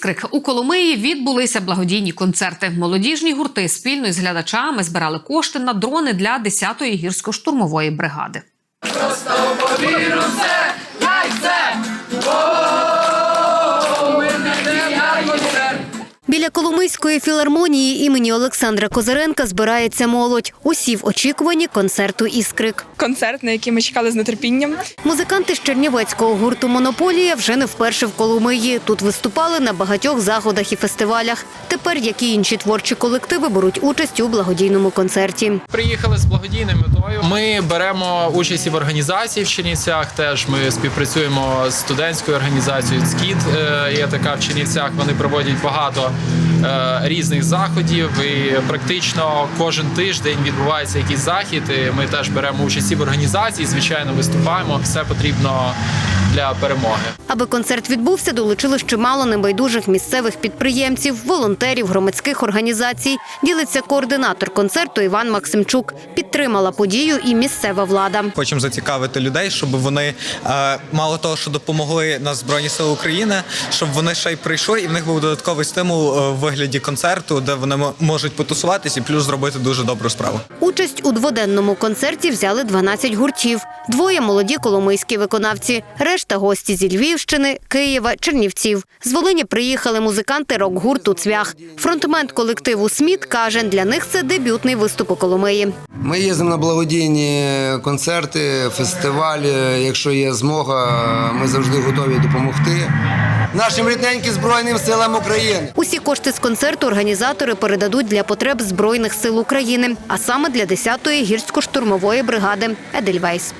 Іскрик у Коломиї відбулися благодійні концерти. Молодіжні гурти спільно із глядачами збирали кошти на дрони для 10-ї гірсько-штурмової бригади. Біля Коломийської філармонії імені Олександра Козиренка збирається молодь. Усі в очікуванні концерту Іскрик. концерт, на який ми чекали з нетерпінням. Музиканти з чернівецького гурту Монополія вже не вперше в Коломиї. Тут виступали на багатьох заходах і фестивалях. Тепер, як і інші творчі колективи, беруть участь у благодійному концерті. Приїхали з благодійною метою. Ми беремо участь і в організації в Чернівцях. Теж ми співпрацюємо з студентською організацією СКІД. е, Є така в Чернівцях. Вони проводять багато різних заходів. І практично кожен тиждень відбувається якийсь захід. І ми теж беремо участь в організації. Звичайно, виступаємо. Все потрібно для перемоги. Аби концерт відбувся, долучилось чимало небайдужих місцевих підприємців, волонтерів, громадських організацій. Ділиться координатор концерту Іван Максимчук. Підтримала подію і місцева влада. Хочемо зацікавити людей, щоб вони е, мало того, що допомогли на Збройні Сили України, щоб вони ще й прийшли, і в них був додатковий стимул е, в вигляді концерту, де вони можуть потусуватись і плюс зробити дуже добру справу. Участь у дводенному концерті взяли 12 гуртів. Двоє молоді коломийські виконавці, решта гості зі Львівщини, Києва, Чернівців. З Волині приїхали музиканти рок-гурту Цвях. Фронтмен колективу Сміт каже, для них це дебютний виступ у Коломиї. Ми їздимо на благодійні концерти, фестивалі. Якщо є змога, ми завжди готові допомогти нашим рідненьким збройним силам України. Усі кошти з концерту організатори передадуть для потреб Збройних сил України, а саме для 10-ї гірсько-штурмової бригади Едельвейс.